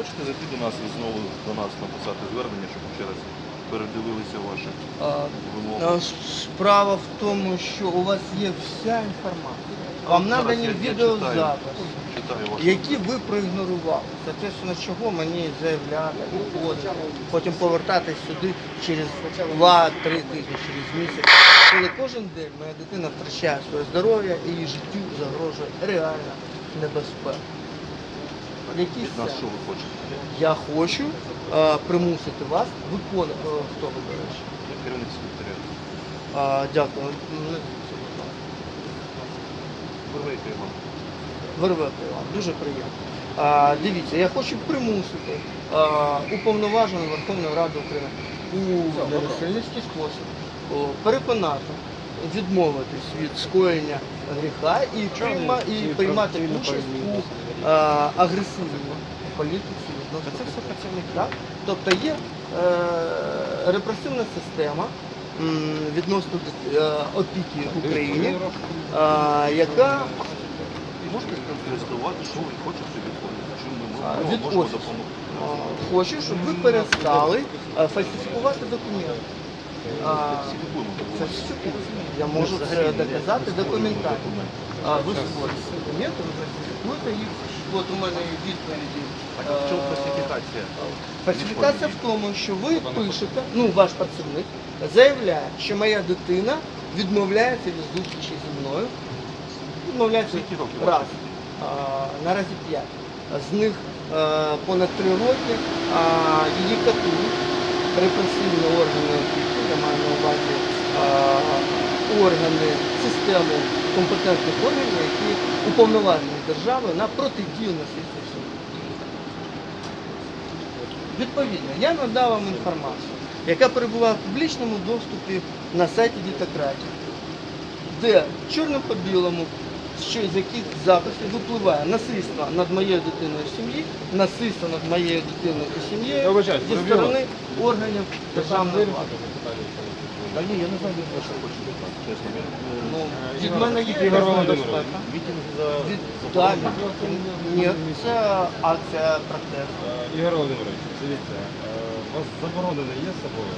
Хочете зайти до нас і знову до нас написати звернення, щоб ще раз передивилися ваші вимоги? а, Справа в тому, що у вас є вся інформація. Вам Зараз надані я- я відеозапис, читаю- Читаю ваші які ви проігнорували. Соответственно, чого мені заявляти, виходити, потім повертатись сюди через 2-3 тижні, через місяць, коли кожен день моя дитина втрачає своє здоров'я і її життю загрожує реальна небезпека. Від нас що ви хочете? Я хочу е, примусити вас виконувати. О, Хто ви, до речі? Я керівник секретаря. А, дякую. Не будь ласка. Вирвайте вам, дуже приємно. А, дивіться, я хочу примусити а, уповноважену Верховної Ради України у насильницький спосіб о, переконати, відмовитись від скоєння гріха і, прийма, і приймати участь у а, агресивній політиці відносно. Це все працівники. Так? Тобто є е, репресивна система м, відносно е, опіки в Україні, е, яка Можете конкретизувати, що ви хочете відповідати? Чим ми можемо, від можемо офісу. допомогти? е, хочу, щоб ви перестали е, фальсифікувати документи. А, Це все я можу це доказати документально. А ви створюєте документи, ви фальсифікуєте їх. От у мене є відповіді. А в чому Е, фальсифікація? Фальсифікація в тому, що ви пишете, ну ваш працівник заявляє, що моя дитина відмовляється від зустрічі зі мною. Відмовляється раз. А, наразі п'ять. З них е, понад три роки а, її катують репресивні органи опіки, я маю на увазі органи, систему компетентних органів, які уповноважені державою на протидію насильству сім'ї. Відповідно, я надав вам інформацію, яка перебуває в публічному доступі на сайті Дітократії, де чорним по білому, що з яких записів випливає насильство над моєю дитиною в сім'ї, насильство над моєю дитиною і сім'єю зі сторони органів державної влади. Та ні, я не знаю, від вас що хочете. Чесно. Е, Ну, від мене є Ігор Володимирович. Вітінг за Від так, ні, це акція протесту. Ігор Володимирович, дивіться, е, у вас заборонене є з собою?